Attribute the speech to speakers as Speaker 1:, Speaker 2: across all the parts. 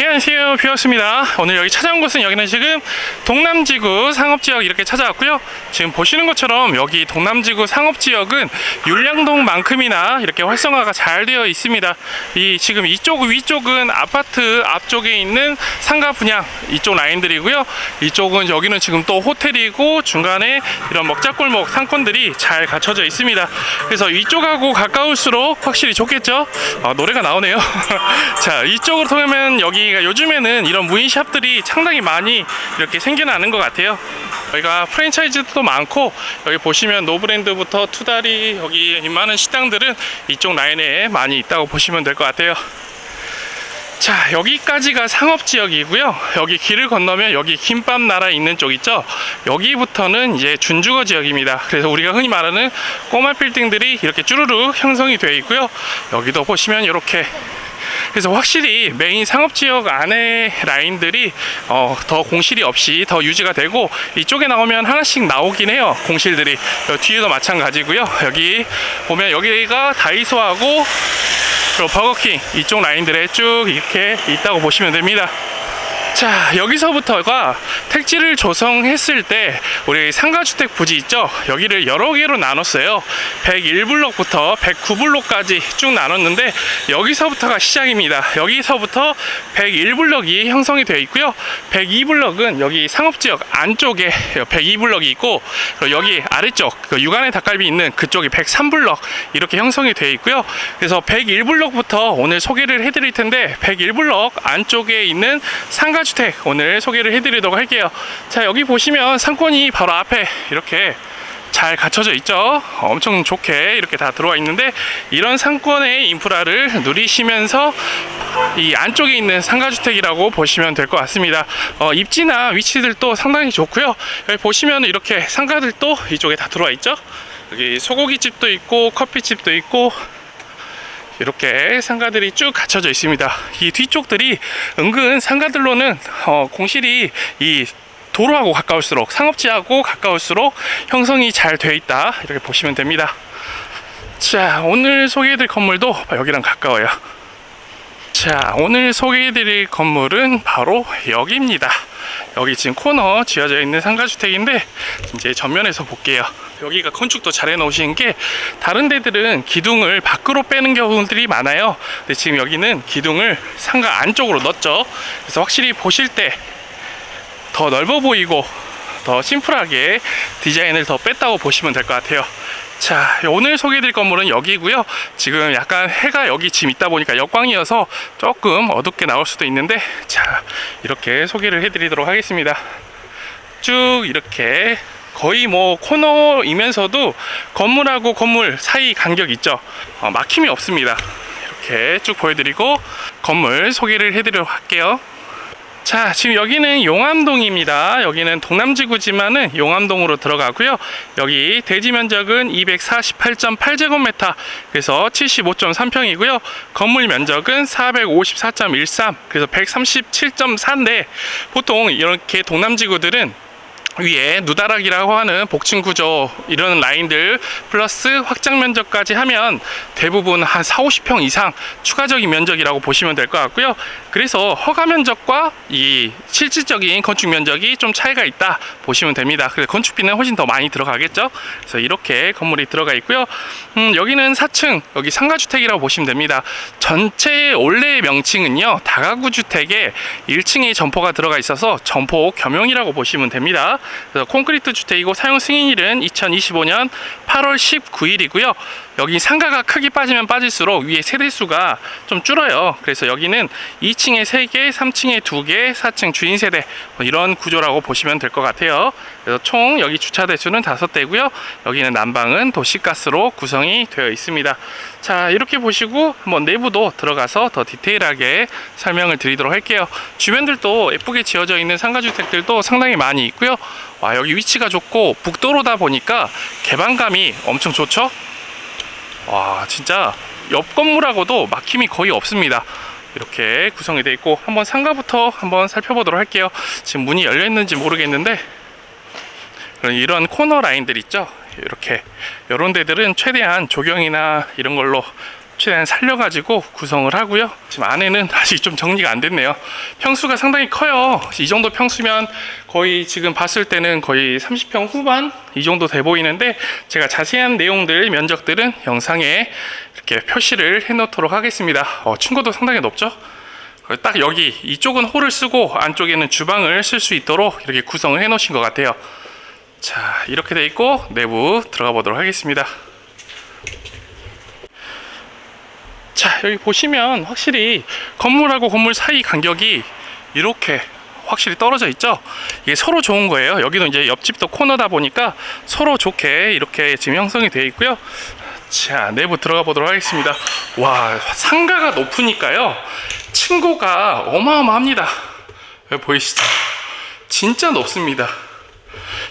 Speaker 1: 예, 안녕하세요. 비었습니다. 오늘 여기 찾아온 곳은 여기는 지금 동남지구 상업지역 이렇게 찾아왔고요. 지금 보시는 것처럼 여기 동남지구 상업지역은 율량동만큼이나 이렇게 활성화가 잘 되어 있습니다. 이 지금 이쪽 위쪽은 아파트 앞쪽에 있는 상가 분양 이쪽 라인들이고요. 이쪽은 여기는 지금 또 호텔이고 중간에 이런 먹자골목 상권들이 잘 갖춰져 있습니다. 그래서 이쪽하고 가까울수록 확실히 좋겠죠. 아, 노래가 나오네요. 자, 이쪽으로 통하면 여기 가 요즘에는 이런 무인샵들이 상당히 많이 이렇게 생겨나는 것 같아요. 여기가 프랜차이즈도 많고 여기 보시면 노브랜드부터 투다리 여기 많은 식당들은 이쪽 라인에 많이 있다고 보시면 될 것 같아요. 자 여기까지가 상업지역이고요 여기 길을 건너면 여기 김밥 나라 있는 쪽 있죠 여기부터는 이제 준주거 지역입니다 그래서 우리가 흔히 말하는 꼬마 빌딩들이 이렇게 쭈루룩 형성이 되어 있고요 여기도 보시면 이렇게 그래서 확실히 메인 상업지역 안에 라인들이 어, 더 공실이 없이 더 유지가 되고 이쪽에 나오면 하나씩 나오긴 해요 공실들이 여기 뒤에도 마찬가지고요 여기 보면 여기가 다이소하고 그리고 버거킹 이쪽 라인들에 쭉 이렇게 있다고 보시면 됩니다. 자 여기서부터가 택지를 조성했을 때 우리 상가주택 부지 있죠? 여기를 여러 개로 나눴어요. 101블록부터 109블록까지 쭉 나눴는데 여기서부터가 시작입니다. 여기서부터 101블록이 형성이 되어 있고요. 102블록은 여기 상업지역 안쪽에 102블록이 있고 여기 아래쪽 그 육안의 닭갈비 있는 그쪽이 103블록 이렇게 형성이 되어 있고요. 그래서 101블록부터 오늘 소개를 해드릴 텐데 101블록 안쪽에 있는 상가 주택 오늘 소개를 해드리도록 할게요. 자 여기 보시면 상권이 바로 앞에 이렇게 잘 갖춰져 있죠. 엄청 좋게 이렇게 다 들어와 있는데 이런 상권의 인프라를 누리시면서 이 안쪽에 있는 상가주택이라고 보시면 될 것 같습니다. 어, 입지나 위치들도 상당히 좋고요. 여기 보시면 이렇게 상가들도 이쪽에 다 들어와 있죠. 여기 소고기집도 있고 커피집도 있고 이렇게 상가들이 쭉 갖춰져 있습니다. 이 뒤쪽들이 은근 상가들로는 어, 공실이 이 도로하고 가까울수록 상업지하고 가까울수록 형성이 잘 되어 있다 이렇게 보시면 됩니다. 자 오늘 소개해드릴 건물도 여기랑 가까워요. 자 오늘 소개해드릴 건물은 바로 여기입니다. 여기 지금 코너 지어져 있는 상가주택인데 이제 전면에서 볼게요. 여기가 건축도 잘 해놓으신 게 다른 데들은 기둥을 밖으로 빼는 경우들이 많아요. 근데 지금 여기는 기둥을 상가 안쪽으로 넣었죠. 그래서 확실히 보실 때 더 넓어 보이고 더 심플하게 디자인을 더 뺐다고 보시면 될 것 같아요. 자, 오늘 소개해드릴 건물은 여기고요. 지금 약간 해가 여기 지금 있다 보니까 역광이어서 조금 어둡게 나올 수도 있는데, 자, 이렇게 소개를 해드리도록 하겠습니다. 쭉 이렇게 거의 뭐 코너이면서도 건물하고 건물 사이 간격 있죠. 어, 막힘이 없습니다. 이렇게 쭉 보여드리고 건물 소개를 해드리도록 할게요. 자, 지금 여기는 용암동입니다. 여기는 동남지구지만은 용암동으로 들어가고요. 여기 대지 면적은 248.8제곱미터, 그래서 75.3평이고요. 건물 면적은 454.13, 그래서 137.4인데 보통 이렇게 동남지구들은 위에 누다락이라고 하는 복층 구조 이런 라인들 플러스 확장 면적까지 하면 대부분 한 4, 50평 이상 추가적인 면적이라고 보시면 될 것 같고요. 그래서 허가 면적과 이 실질적인 건축 면적이 좀 차이가 있다 보시면 됩니다. 그래서 건축비는 훨씬 더 많이 들어가겠죠. 그래서 이렇게 건물이 들어가 있고요. 음, 여기는 4층 여기 상가 주택이라고 보시면 됩니다. 전체 원래 명칭은요 다가구 주택에 1층에 점포가 들어가 있어서 점포 겸용이라고 보시면 됩니다. 그래서 콘크리트 주택이고 사용 승인일은 2025년 8월 19일이고요. 여기 상가가 크게 빠지면 빠질수록 위에 세대수가 좀 줄어요. 그래서 여기는 2층에 3개, 3층에 2개, 4층 주인 세대 뭐 이런 구조라고 보시면 될 것 같아요. 그래서 총 여기 주차 대수는 5대고요. 여기는 난방은 도시가스로 구성이 되어 있습니다. 자 이렇게 보시고 한번 내부도 들어가서 더 디테일하게 설명을 드리도록 할게요. 주변들도 예쁘게 지어져 있는 상가주택들도 상당히 많이 있고요. 와 여기 위치가 좋고 북도로다 보니까 개방감이 엄청 좋죠. 와 진짜 옆 건물하고도 막힘이 거의 없습니다. 이렇게 구성이 되어 있고 한번 상가부터 한번 살펴보도록 할게요. 지금 문이 열려 있는지 모르겠는데 이런 코너 라인들 있죠. 이렇게 이런 데들은 최대한 조경이나 이런 걸로 최대한 살려가지고 구성을 하고요. 지금 안에는 아직 좀 정리가 안 됐네요. 평수가 상당히 커요. 이 정도 평수면 거의 지금 봤을 때는 거의 30평 후반 이 정도 돼 보이는데 제가 자세한 내용들 면적들은 영상에 이렇게 표시를 해놓도록 하겠습니다. 어, 층고도 상당히 높죠? 딱 여기 이쪽은 홀을 쓰고 안쪽에는 주방을 쓸 수 있도록 이렇게 구성을 해 놓으신 것 같아요. 자, 이렇게 돼 있고 내부 들어가 보도록 하겠습니다. 자, 여기 보시면 확실히 건물하고 건물 사이 간격이 이렇게 확실히 떨어져 있죠. 이게 서로 좋은 거예요. 여기도 이제 옆집도 코너다 보니까 서로 좋게 이렇게 지금 형성이 되어 있고요. 자, 내부 들어가 보도록 하겠습니다. 와, 상가가 높으니까요. 층고가 어마어마합니다. 여기 보이시죠? 진짜 높습니다.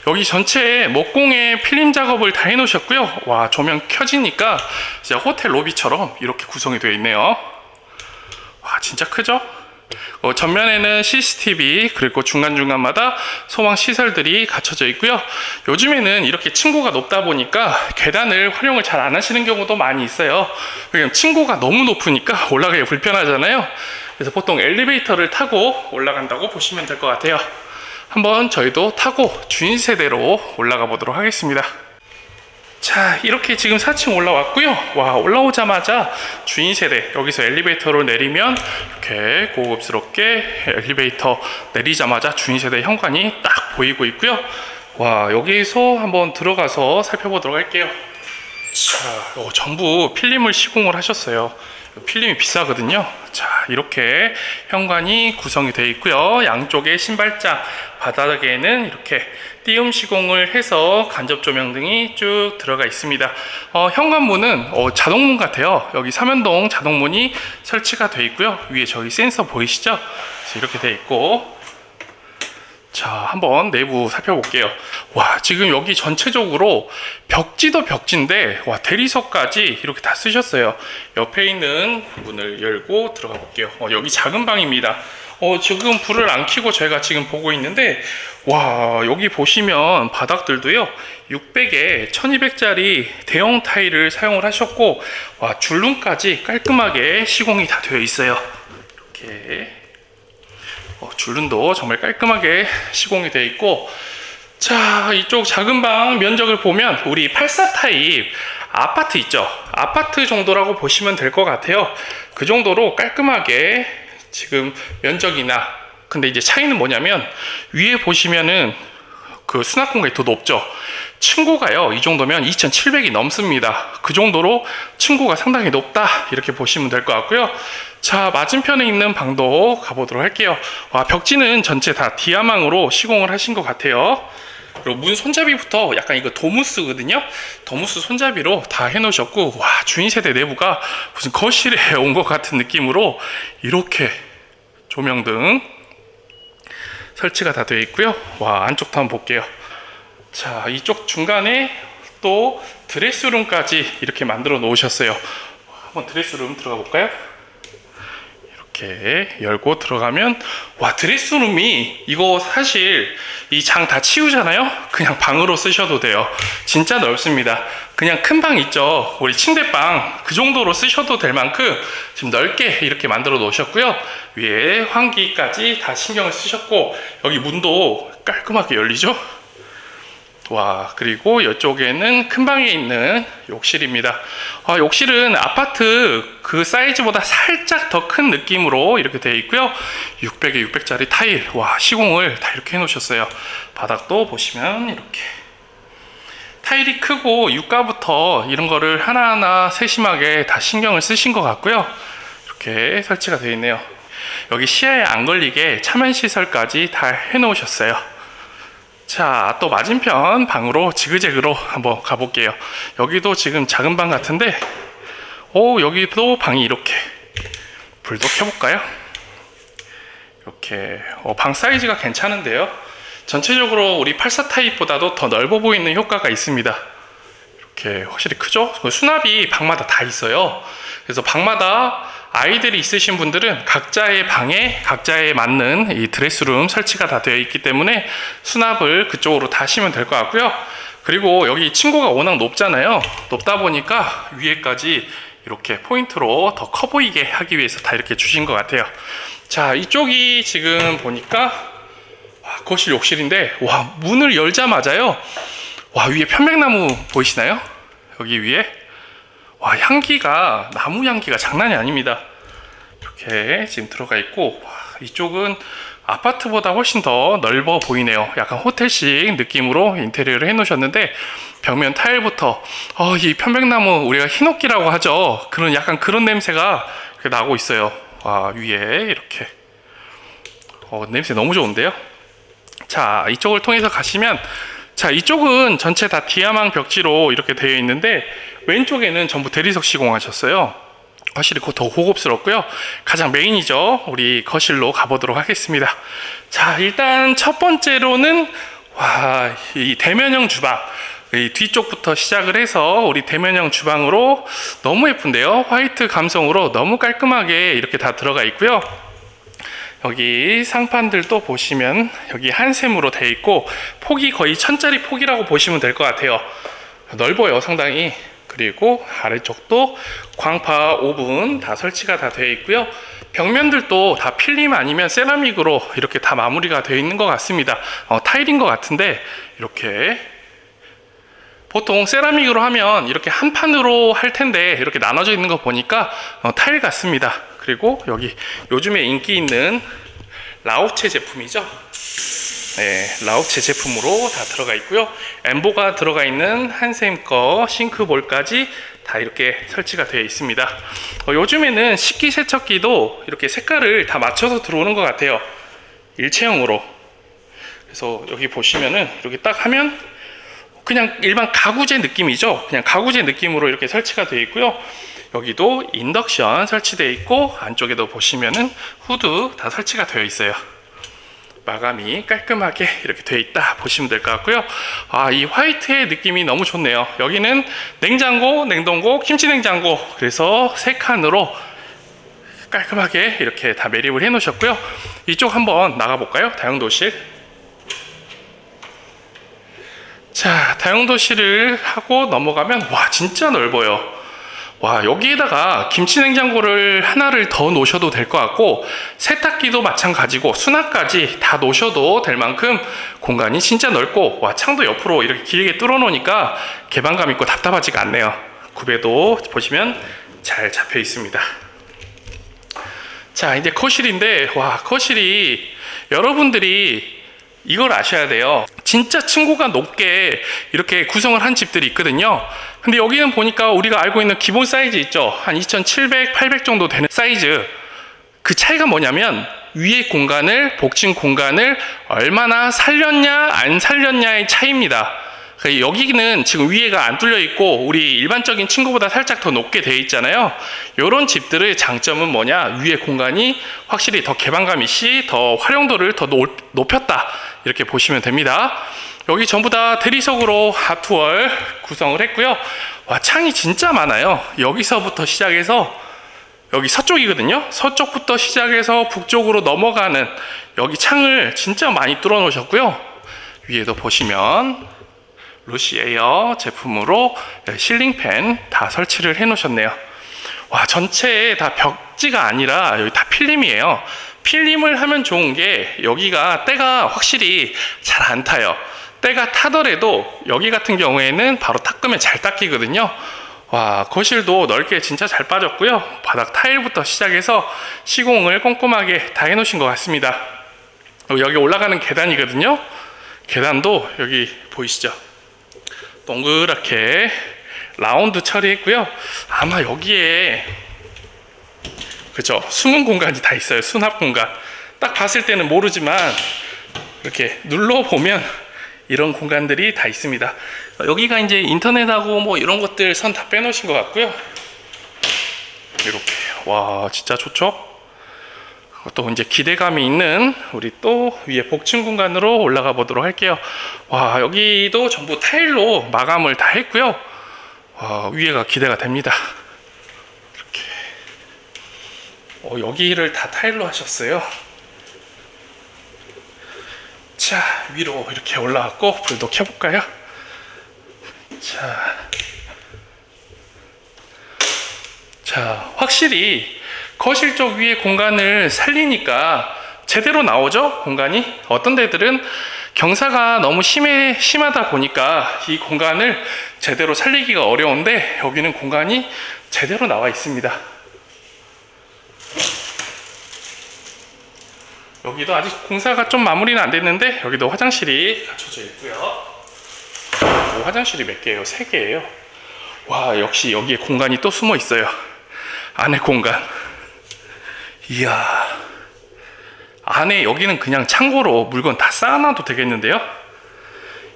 Speaker 1: 여기 전체에 목공에 필름 작업을 다 해놓으셨고요. 와 조명 켜지니까 진짜 호텔 로비처럼 이렇게 구성이 되어 있네요. 와 진짜 크죠? 어, 전면에는 CCTV 그리고 중간중간마다 소방 시설들이 갖춰져 있고요. 요즘에는 이렇게 층고가 높다 보니까 계단을 활용을 잘 안 하시는 경우도 많이 있어요. 왜냐면 층고가 너무 높으니까 올라가기 불편하잖아요. 그래서 보통 엘리베이터를 타고 올라간다고 보시면 될 것 같아요. 한번 저희도 타고 주인 세대로 올라가 보도록 하겠습니다. 자, 이렇게 지금 4층 올라왔고요. 와, 올라오자마자 주인 세대 여기서 엘리베이터로 내리면 이렇게 고급스럽게 엘리베이터 내리자마자 주인 세대 현관이 딱 보이고 있고요. 와, 여기서 한번 들어가서 살펴보도록 할게요. 자, 어, 전부 필름을 시공을 하셨어요. 필름이 비싸거든요. 자, 이렇게 현관이 구성이 되어 있고요. 양쪽에 신발장, 바닥에는 이렇게 띄움 시공을 해서 간접 조명 등이 쭉 들어가 있습니다. 어, 현관문은 어, 자동문 같아요. 여기 삼연동 자동문이 설치가 되어 있고요. 위에 저기 센서 보이시죠? 이렇게 되어 있고 자, 한번 내부 살펴볼게요. 와, 지금 여기 전체적으로 벽지도 벽지인데, 와, 대리석까지 이렇게 다 쓰셨어요. 옆에 있는 문을 열고 들어가 볼게요. 어, 여기 작은 방입니다. 어, 지금 불을 안 켜고 저희가 지금 보고 있는데, 와, 여기 보시면 바닥들도요, 600에 1200짜리 대형 타일을 사용을 하셨고, 와, 줄눈까지 깔끔하게 시공이 다 되어 있어요. 이렇게. 어, 줄눈도 정말 깔끔하게 시공이 되어 있고 자 이쪽 작은 방 면적을 보면 우리 84 타입 아파트 있죠? 아파트 정도라고 보시면 될 것 같아요. 그 정도로 깔끔하게 지금 면적이나 근데 이제 차이는 뭐냐면 위에 보시면은 그 수납 공간이 더 높죠? 층고가요. 이 정도면 2700이 넘습니다. 그 정도로 층고가 상당히 높다. 이렇게 보시면 될 것 같고요 자 맞은편에 있는 방도 가보도록 할게요. 와 벽지는 전체 다 디아망으로 시공을 하신 것 같아요. 그리고 문 손잡이부터 약간 이거 도무스거든요? 도무스 손잡이로 다 해놓으셨고 와 주인 세대 내부가 무슨 거실에 온 것 같은 느낌으로 이렇게 조명등 설치가 다 되어 있고요. 와 안쪽도 한번 볼게요. 자 이쪽 중간에 또 드레스룸까지 이렇게 만들어 놓으셨어요. 한번 드레스룸 들어가 볼까요? 이렇게 열고 들어가면 와 드레스룸이 이거 사실 이 장 다 치우잖아요? 그냥 방으로 쓰셔도 돼요. 진짜 넓습니다. 그냥 큰 방 있죠? 우리 침대방 그 정도로 쓰셔도 될 만큼 지금 넓게 이렇게 만들어 놓으셨고요. 위에 환기까지 다 신경을 쓰셨고 여기 문도 깔끔하게 열리죠 와 그리고 이쪽에는 큰 방에 있는 욕실입니다. 아, 욕실은 아파트 그 사이즈보다 살짝 더 큰 느낌으로 이렇게 되어 있고요. 600에 600짜리 타일. 와 시공을 다 이렇게 해 놓으셨어요. 바닥도 보시면 이렇게. 타일이 크고 유가부터 이런 거를 하나하나 세심하게 다 신경을 쓰신 것 같고요. 이렇게 설치가 되어 있네요. 여기 시야에 안 걸리게 차면 시설까지 다 해 놓으셨어요 자, 또 맞은편 방으로 지그재그로 한번 가볼게요. 여기도 지금 작은 방 같은데, 오, 여기도 방이 이렇게. 불도 켜볼까요? 이렇게, 어, 방 사이즈가 괜찮은데요. 전체적으로 우리 84 타입보다도 더 넓어 보이는 효과가 있습니다. 이렇게 확실히 크죠? 그 수납이 방마다 다 있어요. 그래서 방마다 아이들이 있으신 분들은 각자의 방에 각자에 맞는 이 드레스룸 설치가 다 되어 있기 때문에 수납을 그쪽으로 다 하시면 될 것 같고요. 그리고 여기 층고가 워낙 높잖아요. 높다 보니까 위에까지 이렇게 포인트로 더 커 보이게 하기 위해서 다 이렇게 주신 것 같아요. 자, 이쪽이 지금 보니까 와, 거실 욕실인데 와 문을 열자마자요. 와 위에 편백나무 보이시나요? 여기 위에 와 향기가 나무 향기가 장난이 아닙니다. 이렇게 지금 들어가 있고 와, 이쪽은 아파트보다 훨씬 더 넓어 보이네요. 약간 호텔식 느낌으로 인테리어를 해놓으셨는데 벽면 타일부터 어, 이 편백나무 우리가 흰옥기라고 하죠. 그런 약간 그런 냄새가 나고 있어요. 와 위에 이렇게 어, 냄새 너무 좋은데요. 자 이쪽을 통해서 가시면 자 이쪽은 전체 다 디아망 벽지로 이렇게 되어 있는데 왼쪽에는 전부 대리석 시공하셨어요. 거실이 더 고급스럽고요. 가장 메인이죠. 우리 거실로 가보도록 하겠습니다. 자, 일단 첫 번째로는 와, 이 대면형 주방. 이 뒤쪽부터 시작을 해서 우리 대면형 주방으로 너무 예쁜데요. 화이트 감성으로 너무 깔끔하게 이렇게 다 들어가 있고요. 여기 상판들도 보시면 여기 한샘으로 되어 있고 폭이 거의 천짜리 폭이라고 보시면 될 것 같아요. 넓어요, 상당히. 그리고 아래쪽도 광파 오븐 다 설치가 다 되어 있고요. 벽면들도 다 필름 아니면 세라믹으로 이렇게 다 마무리가 되어 있는 것 같습니다. 어, 타일인 것 같은데 이렇게 보통 세라믹으로 하면 이렇게 한 판으로 할 텐데 이렇게 나눠져 있는 거 보니까 어, 타일 같습니다. 그리고 여기 요즘에 인기 있는 라오체 제품이죠. 네, 라오체 제품으로 다 들어가 있고요. 엠보가 들어가 있는 한샘 거 싱크볼까지 다 이렇게 설치가 되어 있습니다. 어, 요즘에는 식기 세척기도 이렇게 색깔을 다 맞춰서 들어오는 것 같아요. 일체형으로. 그래서 여기 보시면은 이렇게 딱 하면 그냥 일반 가구재 느낌이죠. 그냥 가구재 느낌으로 이렇게 설치가 되어 있고요. 여기도 인덕션 설치되어 있고 안쪽에도 보시면은 후드 다 설치가 되어 있어요. 마감이 깔끔하게 이렇게 되어 있다 보시면 될 것 같고요. 아, 이 화이트의 느낌이 너무 좋네요. 여기는 냉장고, 냉동고, 김치 냉장고. 그래서 세 칸으로 깔끔하게 이렇게 다 매립을 해 놓으셨고요. 이쪽 한번 나가 볼까요? 다용도실. 자, 다용도실을 하고 넘어가면 와, 진짜 넓어요. 와 여기에다가 김치 냉장고를 하나를 더 놓으셔도 될 것 같고 세탁기도 마찬가지고 수납까지 다 놓으셔도 될 만큼 공간이 진짜 넓고 와 창도 옆으로 이렇게 길게 뚫어 놓으니까 개방감 있고 답답하지가 않네요 구배도 보시면 잘 잡혀 있습니다 자 이제 거실인데 와 거실이 여러분들이 이걸 아셔야 돼요. 진짜 층고가 높게 이렇게 구성을 한 집들이 있거든요. 근데 여기는 보니까 우리가 알고 있는 기본 사이즈 있죠. 한 2,700, 800 정도 되는 사이즈. 그 차이가 뭐냐면 위에 공간을, 복층 공간을 얼마나 살렸냐, 안 살렸냐의 차이입니다. 그러니까 여기는 지금 위에가 안 뚫려 있고 우리 일반적인 층고보다 살짝 더 높게 되어 있잖아요. 이런 집들의 장점은 뭐냐? 위에 공간이 확실히 더 개방감 있이 더 활용도를 더 높였다. 이렇게 보시면 됩니다. 여기 전부 다 대리석으로 하투월 구성을 했고요. 와, 창이 진짜 많아요. 여기서부터 시작해서 여기 서쪽이거든요. 서쪽부터 시작해서 북쪽으로 넘어가는 여기 창을 진짜 많이 뚫어 놓으셨고요. 위에도 보시면 루시 에어 제품으로 실링팬 다 설치를 해 놓으셨네요. 와, 전체에 다 벽지가 아니라 여기 다 필름이에요. 필름을 하면 좋은 게 여기가 때가 확실히 잘 안 타요. 때가 타더라도 여기 같은 경우에는 바로 닦으면 잘 닦이거든요. 와, 거실도 넓게 진짜 잘 빠졌고요. 바닥 타일부터 시작해서 시공을 꼼꼼하게 다 해놓으신 것 같습니다. 여기 올라가는 계단이거든요. 계단도 여기 보이시죠? 동그랗게 라운드 처리했고요. 아마 여기에 그죠? 숨은 공간이 다 있어요. 수납 공간. 딱 봤을 때는 모르지만 이렇게 눌러 보면 이런 공간들이 다 있습니다. 여기가 이제 인터넷하고 뭐 이런 것들 선 다 빼놓으신 것 같고요. 이렇게 와 진짜 좋죠? 또 이제 기대감이 있는 우리 또 위에 복층 공간으로 올라가 보도록 할게요. 와 여기도 전부 타일로 마감을 다 했고요. 와 위에가 기대가 됩니다. 이렇게 어, 여기를 다 타일로 하셨어요. 자 위로 이렇게 올라왔고 불도 켜볼까요? 자 자, 확실히 거실 쪽 위에 공간을 살리니까 제대로 나오죠? 공간이? 어떤 데들은 경사가 너무 심해, 심하다 보니까 이 공간을 제대로 살리기가 어려운데 여기는 공간이 제대로 나와 있습니다. 여기도 아직 공사가 좀 마무리는 안 됐는데 여기도 화장실이 갖춰져 있고요. 오, 화장실이 몇 개예요? 세 개예요. 와 역시 여기에 공간이 또 숨어 있어요. 안에 공간. 이야. 안에 여기는 그냥 창고로 물건 다 쌓아놔도 되겠는데요.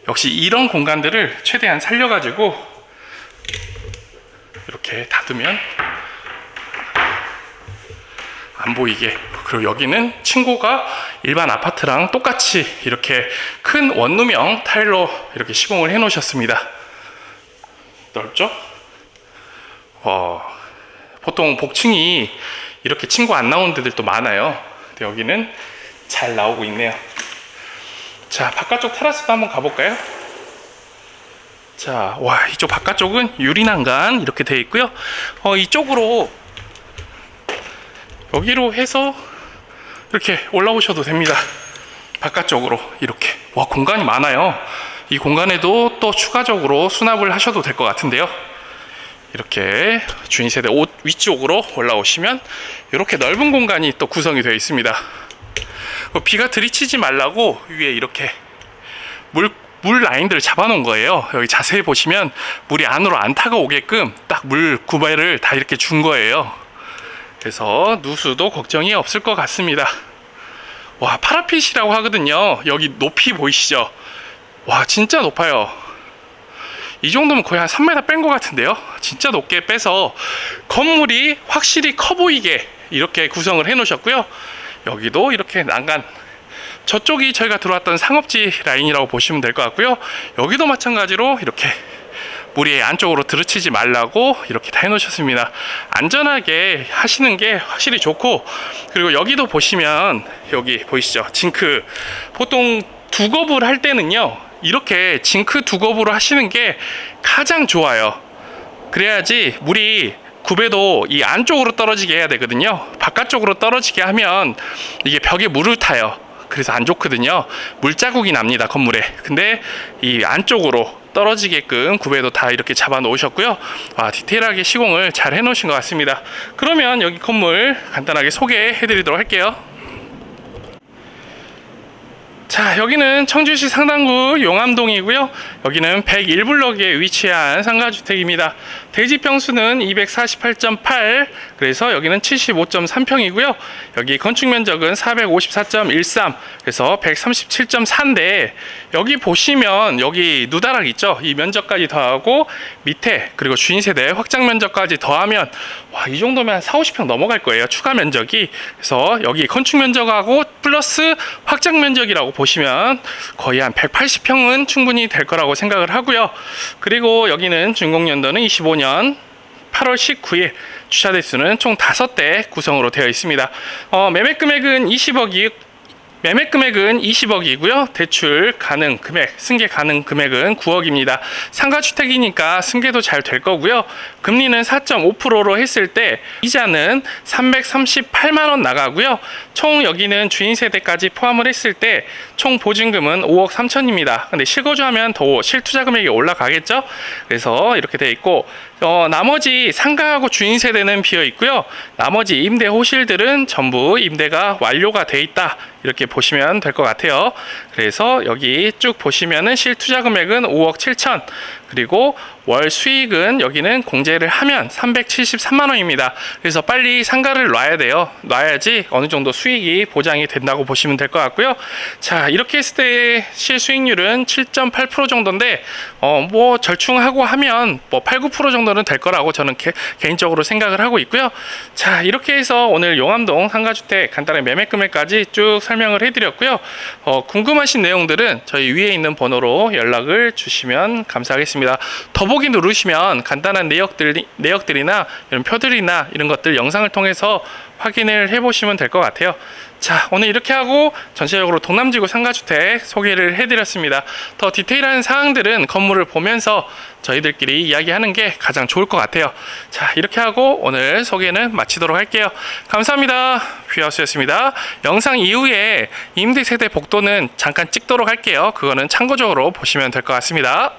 Speaker 1: 역시 이런 공간들을 최대한 살려가지고 이렇게 닫으면 안 보이게. 그리고 여기는 층고가 일반 아파트랑 똑같이 이렇게 큰 원룸형 타일로 이렇게 시공을 해 놓으셨습니다. 넓죠? 와, 보통 복층이 이렇게 층고 안 나오는 데들도 많아요. 근데 여기는 잘 나오고 있네요. 자 바깥쪽 테라스도 한번 가볼까요? 자, 와 이쪽 바깥쪽은 유리난간 이렇게 되어 있고요. 어, 이쪽으로 여기로 해서 이렇게 올라오셔도 됩니다. 바깥쪽으로 이렇게 와 공간이 많아요. 이 공간에도 또 추가적으로 수납을 하셔도 될 것 같은데요. 이렇게 주인 세대 옷 위쪽으로 올라오시면 이렇게 넓은 공간이 또 구성이 되어 있습니다. 어, 비가 들이치지 말라고 위에 이렇게 물, 물 라인들을 잡아놓은 거예요. 여기 자세히 보시면 물이 안으로 안 타가 오게끔 딱 물 구배를 다 이렇게 준 거예요. 그래서 누수도 걱정이 없을 것 같습니다. 와, 파라핏이라고 하거든요. 여기 높이 보이시죠? 와, 진짜 높아요. 이 정도면 거의 한 3m 뺀 것 같은데요? 진짜 높게 빼서 건물이 확실히 커 보이게 이렇게 구성을 해 놓으셨고요. 여기도 이렇게 난간. 저쪽이 저희가 들어왔던 상업지 라인이라고 보시면 될 것 같고요. 여기도 마찬가지로 이렇게 물이 안쪽으로 들이치지 말라고 이렇게 다 해놓으셨습니다. 안전하게 하시는 게 확실히 좋고 그리고 여기도 보시면 여기 보이시죠? 징크 보통 두겁을 할 때는요 이렇게 징크 두겁으로 하시는 게 가장 좋아요. 그래야지 물이 굽에도 이 안쪽으로 떨어지게 해야 되거든요. 바깥쪽으로 떨어지게 하면 이게 벽에 물을 타요. 그래서 안 좋거든요. 물자국이 납니다, 건물에. 근데 이 안쪽으로 떨어지게끔 구배도 다 이렇게 잡아 놓으셨고요. 와, 디테일하게 시공을 잘 해 놓으신 것 같습니다. 그러면 여기 건물 간단하게 소개해 드리도록 할게요. 자, 여기는 청주시 상당구 용암동이고요. 여기는 101블럭에 위치한 상가주택입니다. 대지 평수는 248.8, 그래서 여기는 75.3평이고요. 여기 건축 면적은 454.13, 그래서 137.4인데 여기 보시면 여기 누다락 있죠? 이 면적까지 더하고 밑에 그리고 주인 세대 확장 면적까지 더하면 와, 이 정도면 4, 50평 넘어갈 거예요. 추가 면적이. 그래서 여기 건축 면적하고 플러스 확장 면적이라고 보시면 거의 한 180평은 충분히 될 거라고 생각을 하고요. 그리고 여기는 준공 연도는 25년 8월 19일 주차 대수는 총 5대 구성으로 되어 있습니다. 어, 매매 금액은 20억이 매매 금액은 20억이고요. 대출 가능 금액, 승계 가능 금액은 9억입니다. 상가 주택이니까 승계도 잘 될 거고요. 금리는 4.5%로 했을 때 이자는 338만 원 나가고요. 총 여기는 주인 세대까지 포함을 했을 때 총 보증금은 5억 3천입니다. 근데 실거주하면 더 실투자 금액이 올라가겠죠? 그래서 이렇게 돼 있고 어, 나머지 상가하고 주인 세대는 비어 있고요. 나머지 임대 호실들은 전부 임대가 완료가 돼 있다. 이렇게 보시면 될 것 같아요. 그래서 여기 쭉 보시면은 실투자 금액은 5억 7천. 그리고 월 수익은 여기는 공제를 하면 373만 원입니다. 그래서 빨리 상가를 놔야 돼요. 놔야지 어느 정도 수익이 보장이 된다고 보시면 될 것 같고요. 자, 이렇게 했을 때 실수익률은 7.8% 정도인데 어, 뭐 절충하고 하면 뭐 8, 9% 정도는 될 거라고 저는 개, 개인적으로 생각을 하고 있고요. 자, 이렇게 해서 오늘 용암동 상가주택 간단한 매매 금액까지 쭉 설명을 해드렸고요. 어, 궁금 하신 내용들은 저희 위에 있는 번호로 연락을 주시면 감사하겠습니다. 더보기 누르시면 간단한 내역들, 내역들이나 이런 표들이나 이런 것들 영상을 통해서 확인을 해보시면 될 것 같아요. 자, 오늘 이렇게 하고 전체적으로 동남지구 상가주택 소개를 해드렸습니다. 더 디테일한 사항들은 건물을 보면서 저희들끼리 이야기하는 게 가장 좋을 것 같아요. 자, 이렇게 하고 오늘 소개는 마치도록 할게요. 감사합니다. 뷰하우스였습니다. 영상 이후에 임대세대 복도는 잠깐 찍도록 할게요. 그거는 참고적으로 보시면 될 것 같습니다.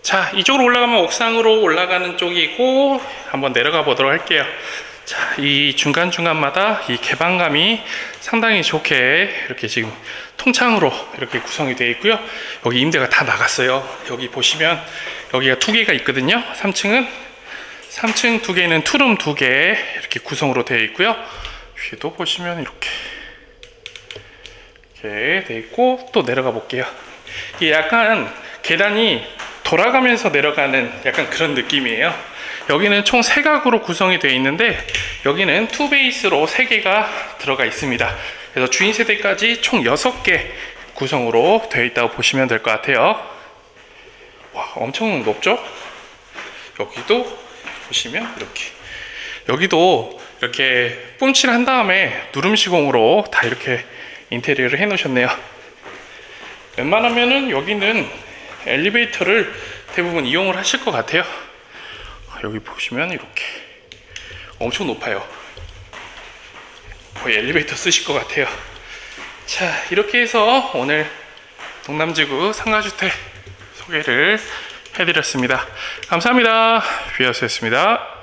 Speaker 1: 자, 이쪽으로 올라가면 옥상으로 올라가는 쪽이고 한번 내려가 보도록 할게요. 자, 이 중간중간마다 이 개방감이 상당히 좋게 이렇게 지금 통창으로 이렇게 구성이 되어 있고요. 여기 임대가 다 나갔어요. 여기 보시면 여기가 두 개가 있거든요. 3층은 3층 두 개는 투룸 두 개 이렇게 구성으로 되어 있고요. 위에도 보시면 이렇게 이렇게 되어 있고 또 내려가 볼게요. 이게 약간 계단이 돌아가면서 내려가는 약간 그런 느낌이에요. 여기는 총세 각으로 구성이 되어 있는데 여기는 투 베이스로 세 개가 들어가 있습니다. 그래서 주인 세대까지 총 여섯 개 구성으로 되어 있다고 보시면 될 것 같아요. 와, 엄청 높죠? 여기도 보시면 이렇게 여기도 이렇게 뿜칠 한 다음에 누름 시공으로 다 이렇게 인테리어를 해 놓으셨네요. 웬만하면은 여기는 엘리베이터를 대부분 이용을 하실 것 같아요. 여기 보시면 이렇게 엄청 높아요. 거의 엘리베이터 쓰실 것 같아요. 자, 이렇게 해서 오늘 동남지구 상가주택 소개를 해드렸습니다. 감사합니다. 비어스였습니다.